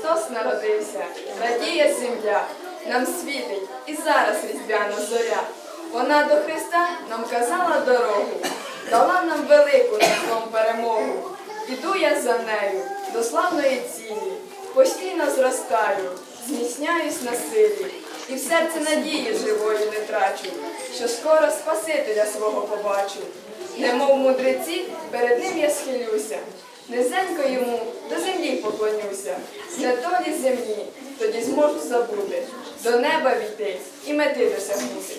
Христос народився, надія земля, нам світить і зараз різдвяна зоря. Вона до Христа нам казала дорогу, дала нам велику над перемогу. Іду я за нею до славної цілі, постійно зростаю, зміцняюсь на силі, і в серці надії живої не трачу, що скоро Спасителя свого побачу. Немов мудреці, перед ним я схилюся, низенько йому до землі поклонюся. Долі землі, тоді зможу забути, до неба війти і мети досягнути.